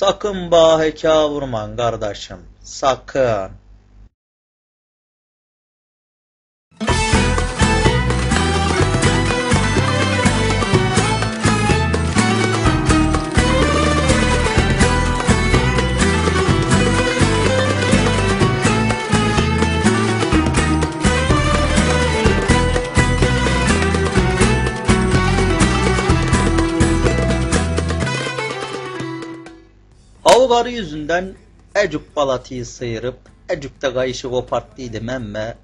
Sakın bana heka vurman kardeşim. Sakın. Avgarı yüzünden Ecuk balatıyı sıyırıp Ecuk'ta kayışı koparttıydım emme.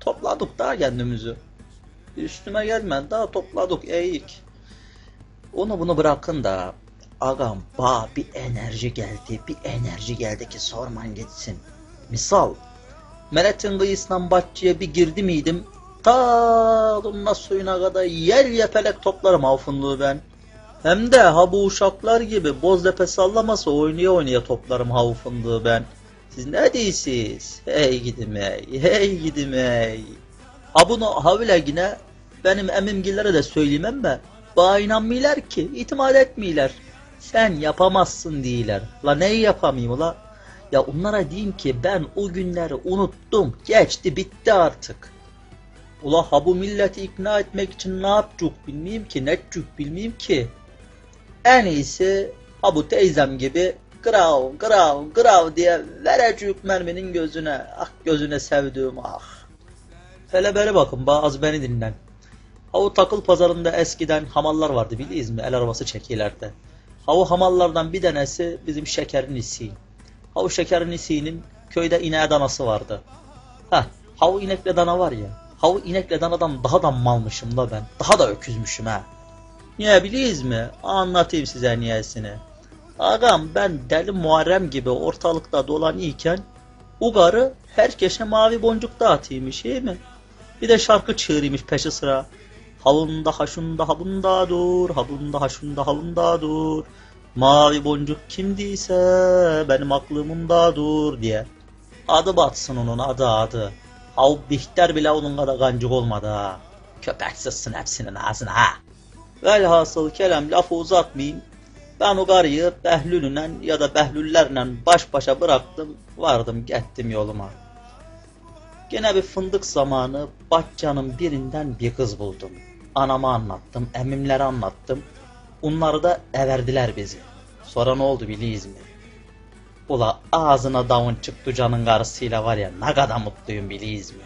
Topladık daha kendimizi. Üstüme gelmedi daha topladık eğik. Onu bunu bırakın da agam ba bir enerji geldi bir enerji geldi ki sorman gitsin. Misal Meret'in kıyısından bahçeye bir girdi miydim ta lunna suyuna kadar yer yepelek toplarım avfunluğu ben. Hem de ha bu uşaklar gibi boz lepe sallaması oynaya oynaya toplarım havu fındığı ben. Siz ne değilsiniz? Hey gidim hey, hey gidim hey. Ha bunu havile yine benim emimgillere de söyleyeyim mi? Bana inanmıyorlar ki, itimat etmiyorlar. Sen yapamazsın diyorlar. La neyi yapamayayım ula? Ya onlara diyeyim ki ben o günleri unuttum, geçti, bitti artık. Ula ha bu milleti ikna etmek için ne yapacak bilmeyeyim ki, ne edecek bilmeyeyim ki. En iyisi ha bu teyzem gibi grav grav grav diye verecek merminin gözüne. Ah gözüne sevdiğim ah. Hele beri bakın bazı beni dinlen. Ha o takıl pazarında eskiden hamallar vardı biliyiz mi? El arabası çekiyorlardı. Ha o hamallardan bir tanesi bizim şekerin isi. Ha o şekerin isinin köyde ineğe danası vardı. Ha, ha o inekle dana var ya. Ha o inekle danadan daha da malmışım da ben. Daha da öküzmüşüm ha. Niye biliyiz mi? Anlatayım size niyesini. Ağam ben deli Muharrem gibi ortalıkta dolanıyken o karı herkese mavi boncuk dağıtıymış iyi mi? Bir de şarkı çığırıymış peşi sıra. Halında haşunda halında dur, halında haşunda halında dur. Mavi boncuk kimdiyse benim aklımında dur diye. Adı batsın onun adı adı. Hav Bihter bile onun kadar gancık olmadı ha. Köpek sıssın hepsinin ağzına ha. Velhasıl kelam lafı uzatmayayım. Ben o karıyı Behlül'le ya da Behlüllerle baş başa bıraktım. Vardım gittim yoluma. Gene bir fındık zamanı Bahçanın birinden bir kız buldum. Anama anlattım, emimlere anlattım. Onları da everdiler bizi. Sonra ne oldu biliyiz mi? Ula ağzına davun çıktı canın karısıyla var ya ne kadar mutluyum biliyiz mi?